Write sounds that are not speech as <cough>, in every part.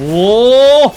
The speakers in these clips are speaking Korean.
오!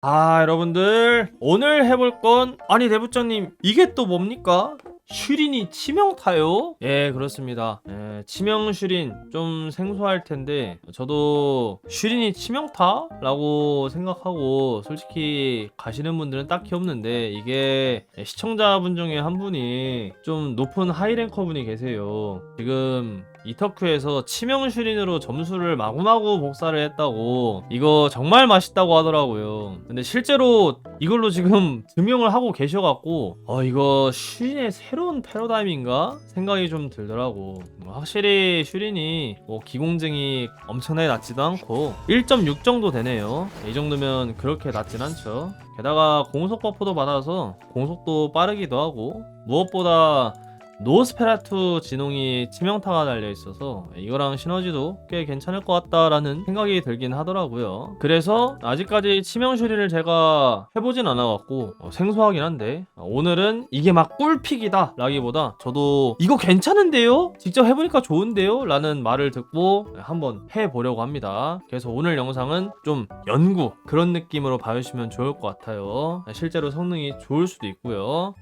아 여러분들 오늘 해볼 건 아니 대부장님 이게 또 뭡니까? 슈린이 치명타요? 예 그렇습니다 예, 치명 슈린 좀 생소할 텐데 저도 슈린이 치명타? 라고 생각하고 솔직히 가시는 분들은 딱히 없는데 이게 시청자분 중에 한 분이 좀 높은 하이랭커 분이 계세요 지금 이터큐에서 치명 슈린으로 점수를 마구마구 복사를 했다고. 이거 정말 맛있다고 하더라고요. 근데 실제로 이걸로 지금 <laughs> 증명을 하고 계셔갖고 어 이거 슈린의 새로운 패러다임인가? 생각이 좀 들더라고. 뭐 확실히 슈린이 뭐 기공증이 엄청나게 낮지도 않고 1.6 정도 되네요. 이 정도면 그렇게 낮진 않죠. 게다가 공속 버프도 받아서 공속도 빠르기도 하고 무엇보다 노스페라투 진홍이 치명타가 달려 있어서 이거랑 시너지도 꽤 괜찮을 것 같다라는 생각이 들긴 하더라고요. 그래서 아직까지 치명 슈리를 제가 해보진 않아갖고 어, 생소하긴 한데 어, 오늘은 이게 막 꿀픽이다 라기보다 저도 이거 괜찮은데요? 직접 해보니까 좋은데요? 라는 말을 듣고 한번 해보려고 합니다. 그래서 오늘 영상은 좀 연구 그런 느낌으로 봐주시면 좋을 것 같아요. 실제로 성능이 좋을 수도 있고요.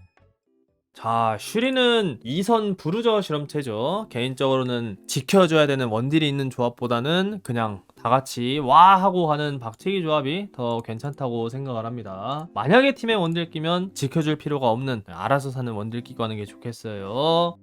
자, 슈리는 2선 부르저 실험체죠. 개인적으로는 지켜줘야 되는 원딜이 있는 조합보다는 그냥 다 같이 와 하고 가는 박치기 조합이 더 괜찮다고 생각을 합니다. 만약에 팀에 원딜 끼면 지켜줄 필요가 없는 알아서 사는 원딜 끼고 하는 게 좋겠어요.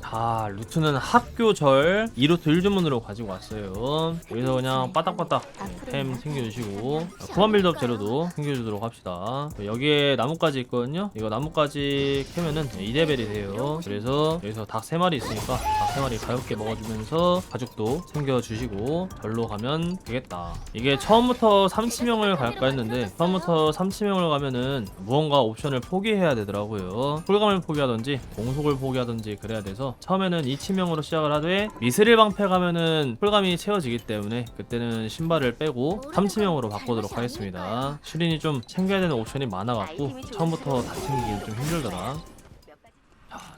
자, 루트는 학교절 2루트 1주문으로 가지고 왔어요. 여기서 그냥 빠딱빠딱 템 챙겨주시고 구한 빌드업 재료도 챙겨주도록 합시다. 여기에 나뭇가지 있거든요. 이거 나뭇가지 캐면은 2레벨이 돼요. 그래서 여기서 닭 3마리 있으니까 닭 3마리 가볍게 먹어주면서 가죽도 챙겨주시고 절로 가면 되겠다. 이게 처음부터 3치명을 갈까 했는데 처음부터 3치명을 가면은 무언가 옵션을 포기해야 되더라고요. 쿨감을 포기하던지 공속을 포기하던지 그래야 돼서 처음에는 2치명으로 시작을 하되 미스릴 방패 가면은 쿨감이 채워지기 때문에 그때는 신발을 빼고 3치명으로 바꾸도록 하겠습니다. 슈린이 좀 챙겨야 되는 옵션이 많아갖고 처음부터 다 챙기기 좀 힘들더라.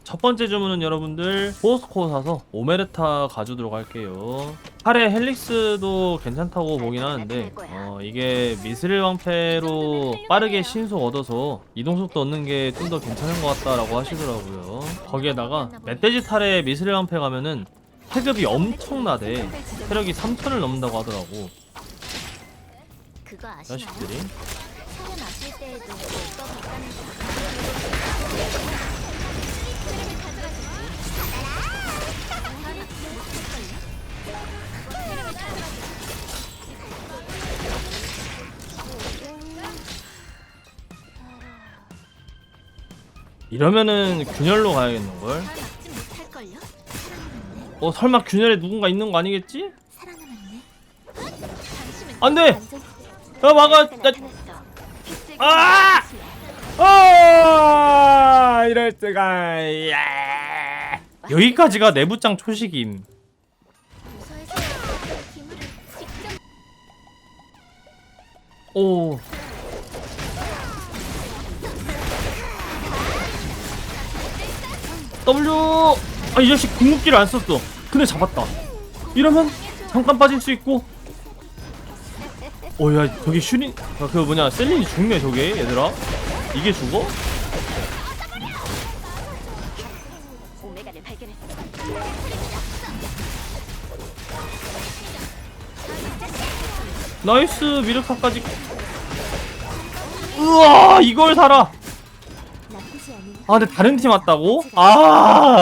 첫 번째 주문은 여러분들 포스코 사서 오메르타 가져도록 할게요. 팔에 헬릭스도 괜찮다고 보긴 하는데 어, 이게 미스릴 방패로 빠르게 신속 얻어서 이동속도 얻는 게 좀 더 괜찮은 것 같다라고 하시더라고요. 거기에다가 멧돼지 탈에 미스릴 방패 가면은 체급이 엄청나대. 체력이 3천을 넘는다고 하더라고. 자식들이. 이러면은 균열로 가야겠는걸? 어 설마 균열에 누군가 있는 거 아니겠지? 살아남았네. 당신은 안 돼! 완전 야 막아! 나... 아! 아! 이럴 때가 야! 여기까지가 내부장 초식임. 오. W 아 이 자식 궁극기를 안 썼어. 근데 잡았다. 이러면 잠깐 빠질 수 있고. 오야 저기 슈린 아, 그 뭐냐 셀린이 죽네 저게 얘들아. 이게 죽어? 나이스 미르카까지. 우와 이걸 살아. 아 근데 다른 팀 왔다고? 아,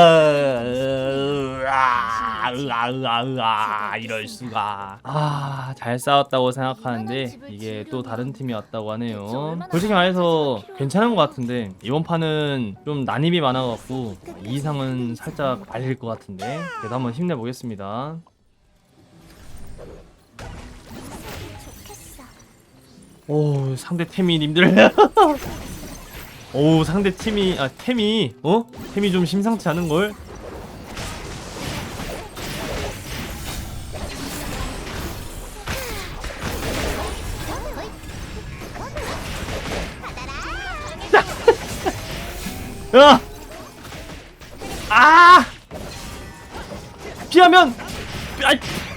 으아, 으아, 으아, 으아, 이럴 수가. 아, 잘 싸웠다고 생각하는데 이게 또 다른 팀이 왔다고 하네요. 솔직히 말해서 괜찮은 것 같은데 이번 판은 좀 난입이 많아갖고 이 이상은 살짝 말릴 것 같은데 그래도 한번 힘내보겠습니다. 오 상대 템이 님들 <laughs> 오 상대 팀이 아 템이 어 템이 좀 심상치 않은 걸 야! 아! 피하면 씨.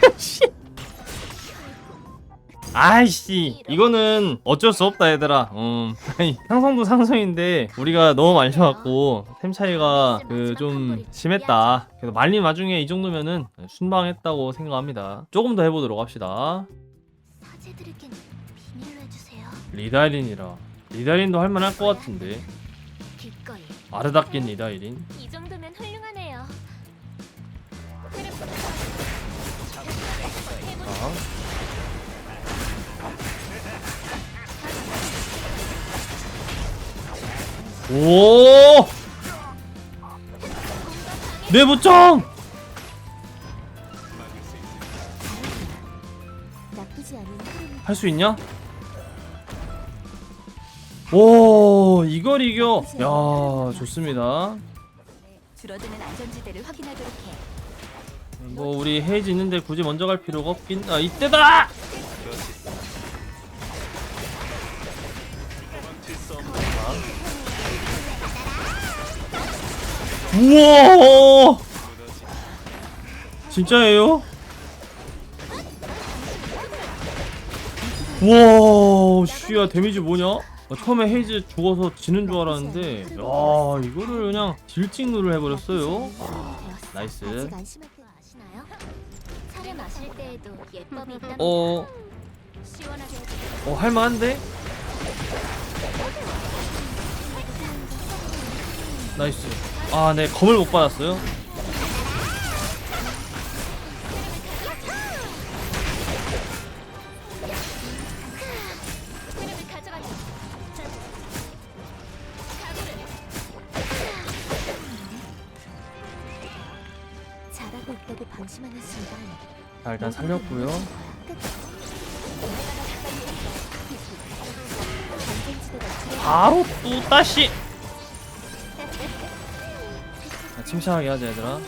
아이씨 이거는 어쩔 수 없다 얘들아 음 아니 상성도 상성인데 우리가 너무 말려갖고 템 차이가 그 좀 심했다 그래도 말린 와중에 이 정도면은 순방했다고 생각합니다 조금 더 해보도록 합시다. 리다이린이라 리다이린도 할만할 것 같은데. 아르다낀 리다이린 이 정도면 훌륭하네요. 자. 오! 내부점! 나쁘지 않은 흐름. 할수 있냐? 오, 이걸 이겨. 야, 좋습니다. 줄어드는 안전지대를 확인하도록 해. 뭐 우리 헤이즈 있는데 굳이 먼저 갈 필요가 없긴. 아, 이때다! 우와! 진짜예요? 우와, 씨야 데미지 뭐냐? 어, 처음에 헤이즈 죽어서 지는 줄 알았는데, 야, 이거를 그냥 딜찍누를 해버렸어요. 아, 나이스. 어. 어, 할만한데? 나이스. 아, 네, 검을 못 받았어요. 흐름을 가져가자. 잘하고 있다고 방심하는 순간 자, 일단 살렸고요. 바로 또 다시. 침착하게 하자, 얘들아.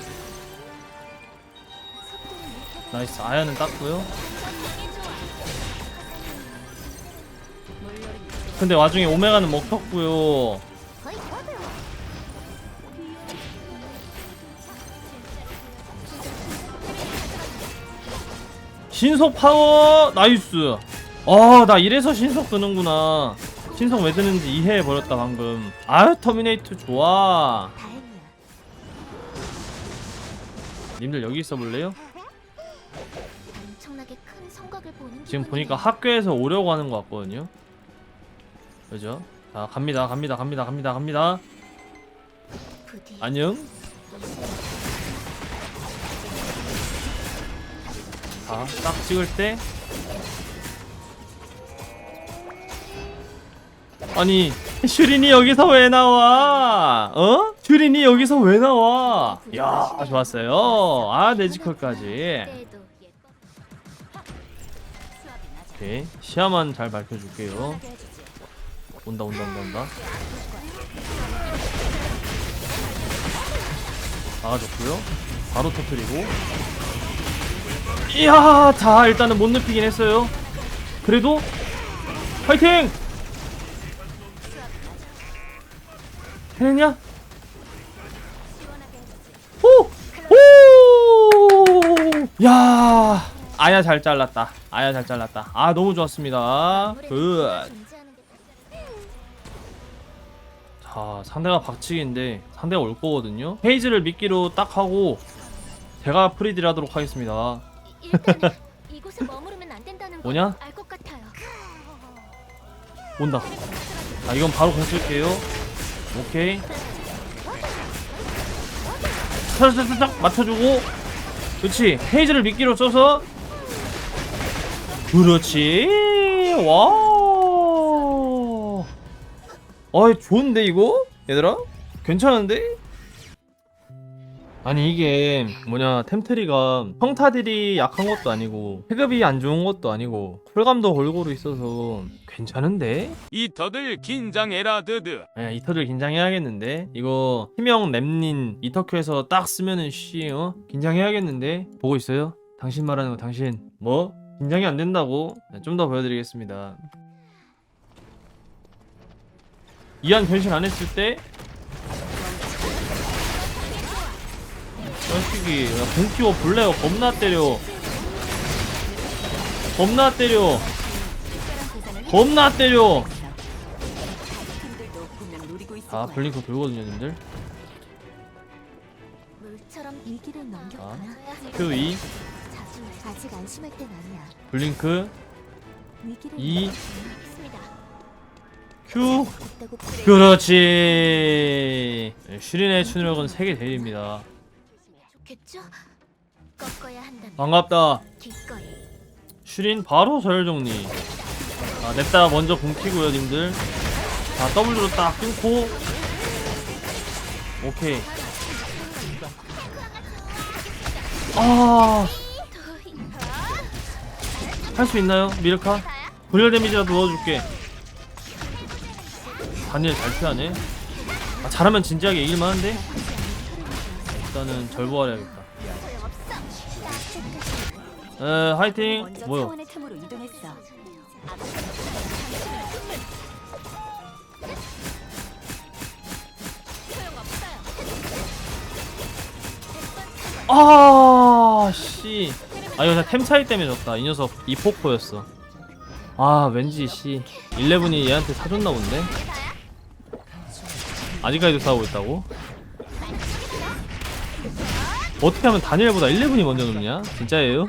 나이스. 아야는 땄고요. 근데 와중에 오메가는 먹혔고요. 신속 파워 나이스 아나 이래서 신속 드는구나 신속 왜 드는지 이해해버렸다 방금 아유 터미네이트 좋아 님들 여기 있어 볼래요? 엄청나게 큰 성곽을 보는 지금. 보니까 학교에서 오려고 하는 것 같거든요 그죠? 자 갑니다 갑니다 갑니다 갑니다 갑니다 부디 안녕 자 딱 찍을 때 아니 <laughs> 슈린이 여기서 왜 나와? 어? 슈린이 여기서 왜 나와? 야 좋았어요 아. 수압이 낮아. 오케이 시야만 잘 밝혀줄게요. 온다 온다 온다 온다 막아줬고요 바로 터뜨리고 이야 자 일단은 못 눕히긴 했어요 그래도 파이팅 해냈냐? 시원하게 해주지. 오! 오! 야. 아야 잘 잘랐다. 아야 잘 잘랐다. 아 너무 좋았습니다. 굿. 존재하는 게자 상대가 박치기인데 상대가 올 거거든요. 헤이즈를 미끼로 딱 하고 제가 프리딜 하도록 하겠습니다. 뭐냐? 온다. 아 이건 바로 공 쓸게요. 오케이. 살짝살짝 맞춰주고 그렇지. 헤이즈를 미끼로 써서. 그렇지. 와 어이 좋은데 이거? 얘들아? 괜찮은데 아니 이게 뭐냐 템트리가 평타들이 약한 것도 아니고 패급이 안 좋은 것도 아니고 쿨감도 골고루 있어서 괜찮은데 이터들 긴장해라 드드 예, 이터들 긴장해야겠는데 이거 희명 램닌 이터큐에서 딱 쓰면은 쉬 어? 긴장해야겠는데 보고 있어요? 당신 말하는 거 당신 뭐? 긴장이 안 된다고? 네, 좀더 보여드리겠습니다 이한 변신 안 했을 때 자식이 야, 공 키워 블레어 겁나 때려 겁나 때려 겁나 때려 아 블링크 돌거든요 님들 넘겼구나. Q2 자주 말- 아직 안심할 땐 아니야. 블링크 위기를 이. 넘겼습니다. Q 있다고 그래. 그렇지 슈린의 추노력은 세계 대입니다 좋겠죠? 꺾어야 한다면. 반갑다. 기꺼이. 슈린 바로 서열 정리. 아 냅다 먼저 공 키고요 님들. 자 W로 딱 끊고. 오케이. 아. 할수 있나요 미르카? 분열 데미지라도 넣어줄게. 단일 잘 피하네. 아, 잘하면 진지하게 이길만 한데 일단은 절부하려야겠다 에 화이팅 틈으로 이동했어. 아, 씨. 아, 이거 템 차이 때문에 졌다. 이 녀석 이포코였어. 아, 왠지 씨. 11이 얘한테 사줬나 본데? 아직까지도 싸우고 있다고? 어떻게 하면 다니엘보다 11이 먼저 눕냐? 진짜예요?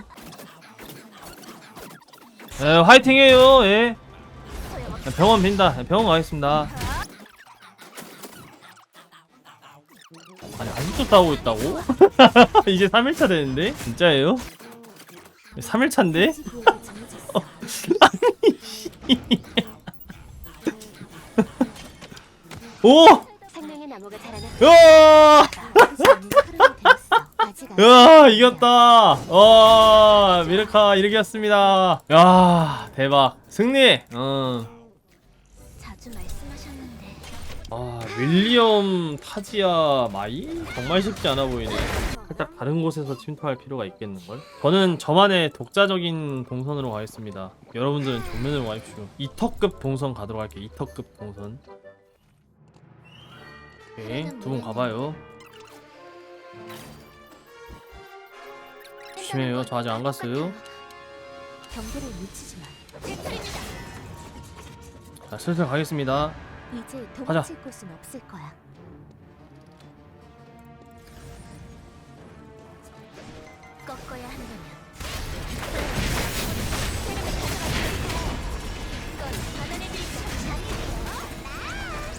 에, 화이팅해요, 예. 병원 빈다. 병원 가겠습니다. 아니, 아직도 싸우고 있다고? <laughs> 이제 3일차 되는데? 진짜예요? 3일차인데? <laughs> <laughs> 오! 생명의 나 야, 이겼다! 와, 미르카 이르기였습니다. 야, 대박. 승리! 어. 자주 말씀하셨는데 아, 윌리엄 타지아 마이? 정말 쉽지 않아 보이네. 살짝 다른 곳에서 침투할 필요가 있겠는걸? 저는 저만의 독자적인 동선으로 가겠습니다. 여러분들은 정면으로 가십시오. 2터급 동선 가도록 할게요. 2터급 동선. 오케이, 두 분 가봐요. 조심해요. 저 아직 안 갔어요. 경계를 놓치지 마. 자, 슬슬 가겠습니다. 이제. 도망칠 곳은 없을 거야. 꺾어야 한다면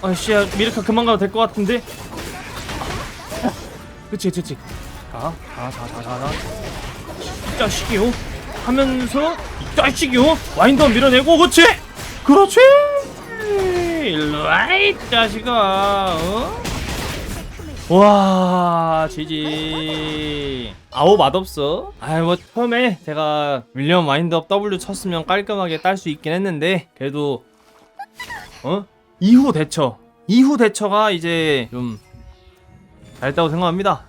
아씨, 야, 미르카 그만 가도 될 것 같은데? 그치, 그치, 그치. 자, 자, 자, 자, 자, 자. 이 자식이요. 하면서, 이 자식이요. 와인더 밀어내고? 그렇지! 일로 와, 이 자식아, 어? 와, 지지. 아우, 맛없어. 아이, 뭐, 처음에 제가 윌리엄 와인드업 W 쳤으면 깔끔하게 딸 수 있긴 했는데, 그래도, 어? 이후 대처. 이후 대처가 이제 좀 잘했다고 생각합니다.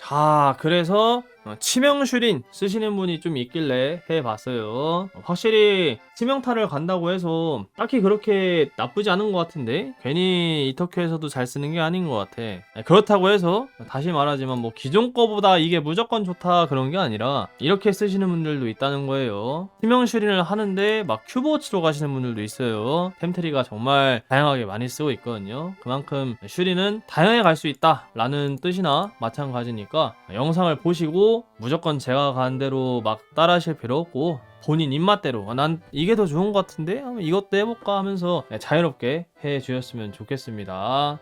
자, 그래서 어, 치명슈린 쓰시는 분이 좀 있길래 해봤어요. 어, 확실히 치명타를 간다고 해서 딱히 그렇게 나쁘지 않은 것 같은데 괜히 이터큐에서도 잘 쓰는 게 아닌 것 같아. 네, 그렇다고 해서 다시 말하지만 뭐 기존 거보다 이게 무조건 좋다 그런 게 아니라 이렇게 쓰시는 분들도 있다는 거예요. 치명 슈린을 하는데 막 큐브워치로 가시는 분들도 있어요. 템트리가 정말 다양하게 많이 쓰고 있거든요. 그만큼 슈린은 다양하게 갈수 있다 라는 뜻이나 마찬가지니까 영상을 보시고 무조건 제가 간 대로 막 따라 하실 필요 없고 본인 입맛대로 아, 난 이게 더 좋은 것 같은데 이것도 해볼까 하면서 자유롭게 해 주셨으면 좋겠습니다.